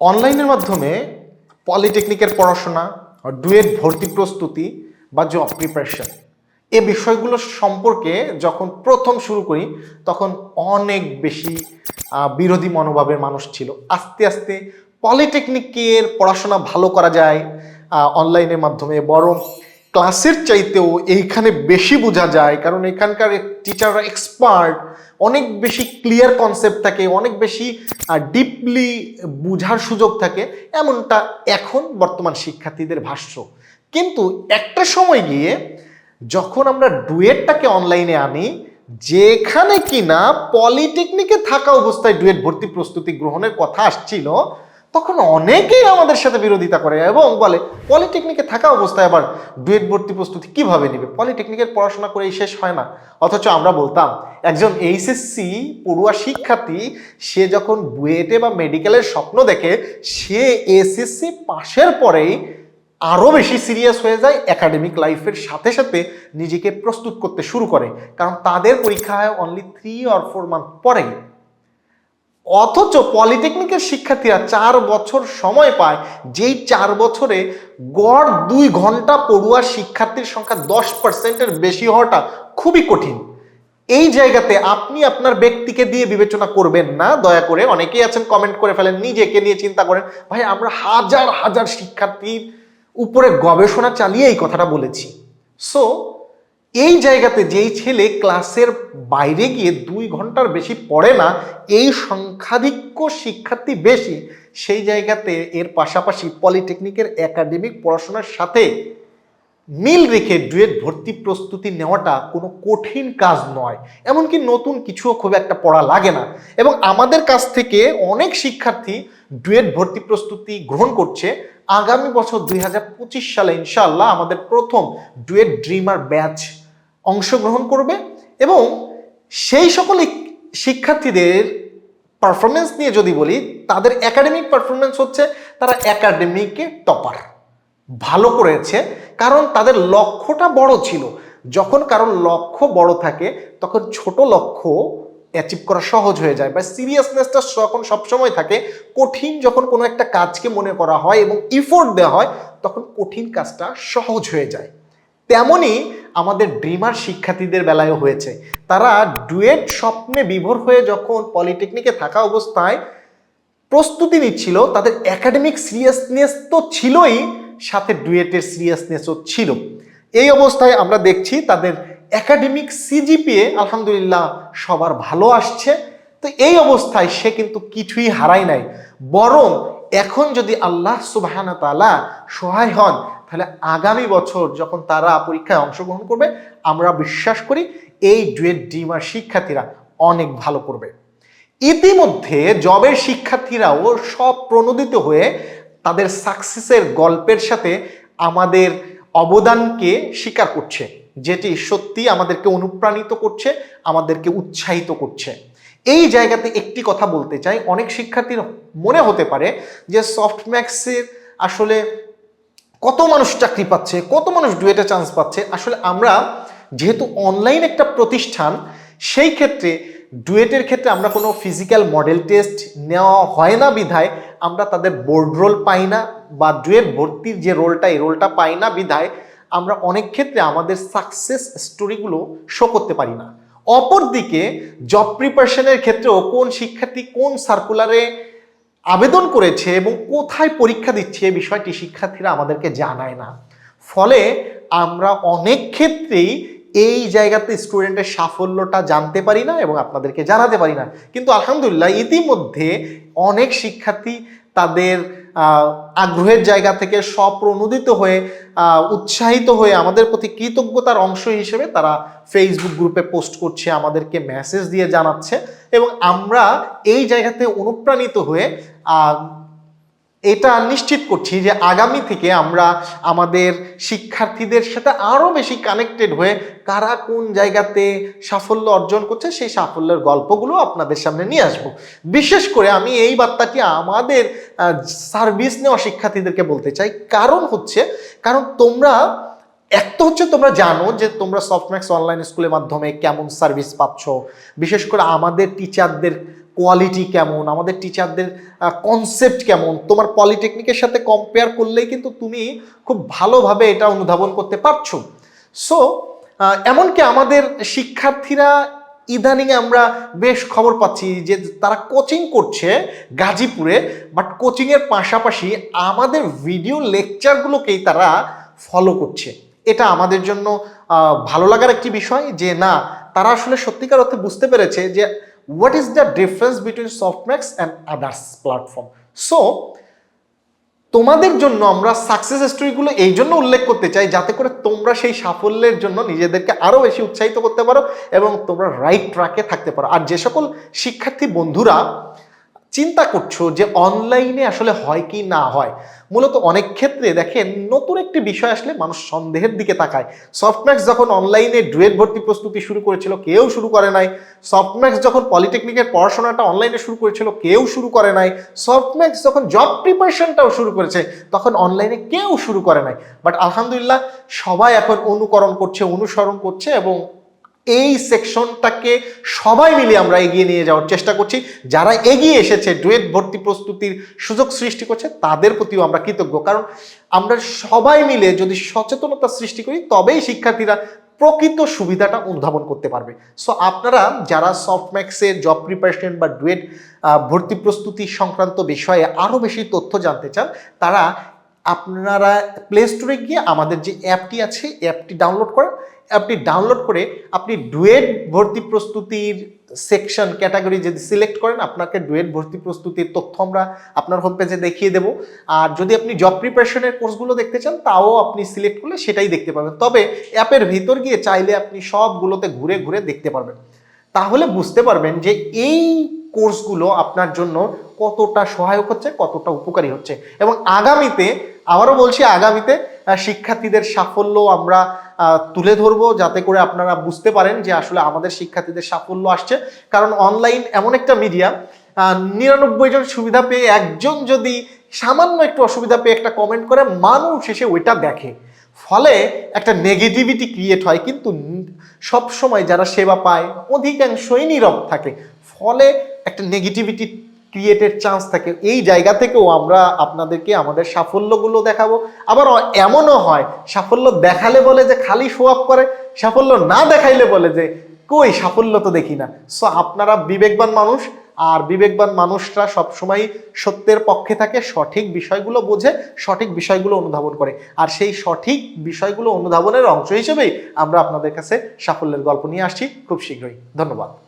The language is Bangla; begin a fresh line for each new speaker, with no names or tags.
অনলাইনের মাধ্যমে পলিটেকনিকের পড়াশোনা, ডুয়েট ভর্তি প্রস্তুতি বা জব প্রিপারেশন এ বিষয়গুলো সম্পর্কে যখন প্রথম শুরু করি, তখন অনেক বেশি বিরোধী মনোভাবের মানুষ ছিল। আস্তে আস্তে পলিটেকনিকের পড়াশোনা ভালো করা যায় অনলাইনের মাধ্যমে বরং ক্লাসের চাইতেও এইখানে বেশি বোঝা যায়। কারণ এখানকার টিচাররা এক্সপার্ট অনেক বেশি ক্লিয়ার কনসেপ্ট থাকে, অনেক বেশি ডিপলি বুঝার সুযোগ থাকে, এমনটা এখন বর্তমান শিক্ষার্থীদের ভাষ্য। কিন্তু একটা সময় গিয়ে যখন আমরা ডুয়েটটাকে অনলাইনে আনি, যেখানে কিনা পলিটেকনিকে থাকা অবস্থায় ডুয়েট ভর্তি প্রস্তুতি গ্রহণের কথা আসছিল তখন অনেকেই আমাদের সাথে বিরোধিতা করে এবং বলে, পলিটেকনিকে থাকা অবস্থায় আবার ডুয়েট ভর্তি প্রস্তুতি কীভাবে নেবে? পলিটেকনিকের পড়াশোনা করেই শেষ হয় না। অথচ আমরা বলতাম, একজন এইচএসসি পড়ুয়া শিক্ষার্থী, সে যখন বুয়েটে বা মেডিকেলের স্বপ্ন দেখে, সে এসএসসি পাশের পরেই আরও বেশি সিরিয়াস হয়ে যায়, একাডেমিক লাইফের সাথে সাথে নিজেকে প্রস্তুত করতে শুরু করে। কারণ তাদের পরীক্ষা হয় only three or four month পরেই। অথচ পলিটেকনিকের শিক্ষার্থীরা চার বছর সময় পায়, যেই চার বছরে গড় দুই ঘণ্টা পড়ুয়া শিক্ষার্থীর সংখ্যা দশ পার্সেন্টের বেশি হওয়াটা খুবই কঠিন। এই জায়গাতে আপনি আপনার ব্যক্তিকে দিয়ে বিবেচনা করবেন না, দয়া করে। অনেকেই আছেন কমেন্ট করে ফেলেন, নিজেকে নিয়ে চিন্তা করেন, ভাই, আমরা হাজার হাজার শিক্ষার্থীর উপরে গবেষণা চালিয়ে এই কথাটা বলেছি। সো এই জায়গাতে যেই ছেলে ক্লাসের বাইরে গিয়ে দুই ঘণ্টার বেশি পড়ে না, এই সংখ্যাধিক্য শিক্ষার্থী বেশি, সেই জায়গাতে এর পাশাপাশি পলিটেকনিকের একাডেমিক পড়াশোনার সাথে মিল রেখে ডুয়েট ভর্তি প্রস্তুতি নেওয়াটা কোনো কঠিন কাজ নয়, এমনকি নতুন কিছুও খুব একটা পড়া লাগে না। এবং আমাদের কাছ থেকে অনেক শিক্ষার্থী ডুয়েট ভর্তি প্রস্তুতি গ্রহণ করছে। আগামী বছর দুই হাজার পঁচিশ সালে ইনশাল্লাহ আমাদের প্রথম ডুয়েট ড্রিমার ব্যাচ অংশগ্রহণ করবে এবং সেই সকল শিক্ষার্থীদের পারফরমেন্স নিয়ে যদি বলি, তাদের একাডেমিক পারফরমেন্স হচ্ছে তারা একাডেমিকে টপার। ভালো করেছে, কারণ তাদের লক্ষ্যটা বড় ছিল। যখন কারোর লক্ষ্য বড় থাকে, তখন ছোট লক্ষ্য অ্যাচিভ করা সহজ হয়ে যায় বা সিরিয়াসনেসটা যখন সবসময় থাকে, কঠিন যখন কোনো একটা কাজকে মনে করা হয় এবং ইফোর্ট দেওয়া হয়, তখন কঠিন কাজটা সহজ হয়ে যায়। তেমনই আমাদের ড্রিমার শিক্ষার্থীদের বেলায়ও হয়েছে। তারা ডুয়েট স্বপ্নে বিভোর হয়ে যখন পলিটেকনিকে থাকা অবস্থায় প্রস্তুতি নিচ্ছিল, তাদের একাডেমিক সিরিয়াসনেস তো ছিলই সাথে ডুয়েটের সিরিয়াসনেসও ছিল। এই অবস্থায় আমরা দেখছি তাদের একাডেমিক সিজিপিএ আলহামদুলিল্লাহ সবার ভালো আসছে। তো এই অবস্থায় সে কিন্তু কিছুই হারায় নাই। বরং এখন যদি আল্লাহ সুবাহানা তালা সহায় হন, তাহলে আগামী বছর যখন তারা পরীক্ষায় অংশগ্রহণ করবে, আমরা বিশ্বাস করি এই ডুয়েট ডিমার শিক্ষার্থীরা অনেক ভালো করবে। ইতিমধ্যে জবের শিক্ষার্থীরাও সব প্রণোদিত হয়ে তাদের সাকসেসের গল্পের সাথে আমাদের অবদানকে স্বীকার করছে। যেটি সত্যি আমাদেরকে অনুপ্রাণিত করছে, আমাদেরকে উৎসাহিত করছে। এই জায়গাতে একটি কথা বলতে চাই। অনেক শিক্ষার্থীর মনে হতে পারে যে সফট ম্যাক্সের আসলে কত মানুষ চাকরি পাচ্ছে, কত মানুষ ডুয়েটে চান্স পাচ্ছে। আসলে আমরা যেহেতু অনলাইন একটা প্রতিষ্ঠান, সেই ক্ষেত্রে ডুয়েটের ক্ষেত্রে আমরা কোনো ফিজিক্যাল মডেল টেস্ট নেওয়া হয় না বিধায়, আমরা তাদের বোর্ড রোল পাই না বা ডুয়েট ভর্তির যে রোলটা এই রোলটা পাই না বিধায় আমরা অনেক ক্ষেত্রে আমাদের সাকসেস স্টোরিগুলো শো করতে পারি না। অপরদিকে জব প্রিপারেশনের ক্ষেত্রেও কোন শিক্ষার্থী কোন সার্কুলারে আবেদন করেছে এবং কোথায় পরীক্ষা দিচ্ছে এ বিষয়টি শিক্ষার্থীরা আমাদেরকে জানায় না। ফলে আমরা অনেক ক্ষেত্রেই এই জায়গাতে স্টুডেন্টের সাফল্যটা জানতে পারি না এবং আপনাদেরকে জানাতে পারি না। কিন্তু আলহামদুলিল্লাহ ইতিমধ্যে অনেক শিক্ষার্থী তাদের আগ্রহের জায়গা থেকে স্বপ্রণোদিত হয়ে উৎসাহিত হয়ে আমাদের প্রতি কৃতজ্ঞতার অংশ হিসেবে তারা ফেসবুক গ্রুপে পোস্ট করছে, আমাদেরকে মেসেজ দিয়ে জানাচ্ছে এবং আমরা এই জায়গাতে অনুপ্রাণিত হয়ে এটা নিশ্চিত করছি যে আগামী থেকে আমরা আমাদের শিক্ষার্থীদের সাথে আরও বেশি কানেক্টেড হয়ে কারা কোন জায়গাতে সাফল্য অর্জন করছে, সেই সাফল্যের গল্পগুলো আপনাদের সামনে নিয়ে আসব। বিশেষ করে আমি এই বার্তাটি আমাদের সার্ভিস নেওয়া শিক্ষার্থীদেরকে বলতে চাই। কারণ হচ্ছে, কারণ তোমরা এক তো হচ্ছে তোমরা জানো যে তোমরা সফটম্যাক্স অনলাইন স্কুলের মাধ্যমে কেমন সার্ভিস পাচ্ছ। বিশেষ করে আমাদের টিচারদের কোয়ালিটি কেমন? আমাদের টিচারদের কনসেপ্ট কেমন? তোমার পলিটেকনিকের সাথে কম্পেয়ার করলেই কিন্তু তুমি খুব ভালোভাবে এটা অনুধাবন করতে পারছ। সো এমনকি আমাদের শিক্ষার্থীরা ইদানিং আমরা বেশ খবর পাচ্ছি যে তারা কোচিং করছে গাজীপুরে বাট কোচিংয়ের পাশাপাশি আমাদের ভিডিও লেকচারগুলোকেই তারা ফলো করছে। এটা আমাদের জন্য ভালো লাগার একটি বিষয় যে না, তারা আসলে সত্যিকার অর্থে বুঝতে পেরেছে যে what is the difference between softmax and others platform? So, তোমাদের জন্য আমরা সাকসেস স্টোরিগুলো এই জন্য উল্লেখ করতে চাই যাতে করে তোমরা সেই সাফল্যের জন্য নিজেদেরকে আরও বেশি উৎসাহিত করতে পারো এবং তোমরা রাইট ট্র্যাকে থাকতে পারো। আর যে সকল শিক্ষার্থী বন্ধুরা চিন্তা করছ যে অনলাইনে আসলে হয় কি না হয়? মূলত অনেক ক্ষেত্রে দেখেন, নতুন একটি বিষয় আসলে মানুষ সন্দেহের দিকে তাকায়। সফটম্যাক্স যখন অনলাইনে ডুয়েট ভর্তি প্রস্তুতি শুরু করেছিল, কেউ শুরু করে নাই। সফটম্যাক্স যখন পলিটেকনিকের পড়াশোনাটা অনলাইনে শুরু করেছিল, কেউ শুরু করে নাই। সফটম্যাক্স যখন জব প্রিপারেশনটাও শুরু করেছে, তখন অনলাইনে কেউ শুরু করে নাই। বাট আলহামদুলিল্লাহ, সবাই এখন অনুকরণ করছে, অনুসরণ করছে এবং এই সেকশনটাকে সবাই মিলে আমরা এগিয়ে নিয়ে যাওয়ার চেষ্টা করছি। যারা এগিয়ে এসেছে, ডুয়েট ভর্তি প্রস্তুতির সুযোগ সৃষ্টি করছে, তাদের প্রতিও আমরা কৃতজ্ঞ। কারণ আমরা সবাই মিলে যদি সচেতনতা সৃষ্টি করি, তবেই শিক্ষার্থীরা প্রকৃত সুবিধাটা অনুধাবন করতে পারবে। সো আপনারা যারা সফটম্যাক্সের জব প্রিপারেশন বা ডুয়েট ভর্তি প্রস্তুতি সংক্রান্ত বিষয়ে আরও বেশি তথ্য জানতে চান, তারা আপনারা প্লে স্টোরে গিয়ে আমাদের যে অ্যাপটি আছে, অ্যাপটি ডাউনলোড করেন। অ্যাপটি ডাউনলোড করে আপনি ডুয়েট ভর্তি প্রস্তুতির সেকশন ক্যাটাগরি যদি সিলেক্ট করেন, আপনাকে ডুয়েট ভর্তি প্রস্তুতির তথ্য আমরা আপনার হোম পেজে দেখিয়ে দেবো। আর যদি আপনি জব প্রিপারেশনের কোর্সগুলো দেখতে চান, তাও আপনি সিলেক্ট করলে সেটাই দেখতে পাবেন। তবে অ্যাপের ভিতর গিয়ে চাইলে আপনি সবগুলোতে ঘুরে ঘুরে দেখতে পারবেন। তাহলে বুঝতে পারবেন যে এই কোর্সগুলো আপনার জন্য কতটা সহায়ক হচ্ছে, কতটা উপকারী হচ্ছে। এবং আগামীতে, আবারও বলছি আগামীতে শিক্ষার্থীদের সাফল্য আমরা তুলে ধরবো যাতে করে আপনারা বুঝতে পারেন যে আসলে আমাদের শিক্ষার্থীদের সাফল্য আসছে। কারণ অনলাইন এমন একটা মিডিয়া নিরানব্বই জন সুবিধা পেয়ে একজন যদি সামান্য একটু অসুবিধা পেয়ে একটা কমেন্ট করে, মানুষ এসে ওইটা দেখে। ফলে একটা নেগেটিভিটি ক্রিয়েট হয়, কিন্তু সব সময় যারা সেবা পায়, অধিকাংশই নীরব থাকে। ফলে একটা নেগেটিভিটি ক্রিয়েটের চান্স থাকে। এই জায়গা থেকেও আমরা আপনাদেরকে আমাদের সাফল্যগুলো দেখাবো। আবার এমনও হয়, সাফল্য দেখালে বলে যে খালি শো আপ করে, সাফল্য না দেখাইলে বলে যে, কই, সাফল্য তো দেখি না। সো আপনারা বিবেকবান মানুষ, আর বিবেকবান মানুষরা সবসময় সত্যের পক্ষে থাকে, সঠিক বিষয়গুলো বোঝে, সঠিক বিষয়গুলো অনুধাবন করে। আর সেই সঠিক বিষয়গুলো অনুধাবনের অংশ হিসেবেই আমরা আপনাদের কাছে সাফল্যের গল্প নিয়ে আসছি। খুব শীঘ্রই। ধন্যবাদ।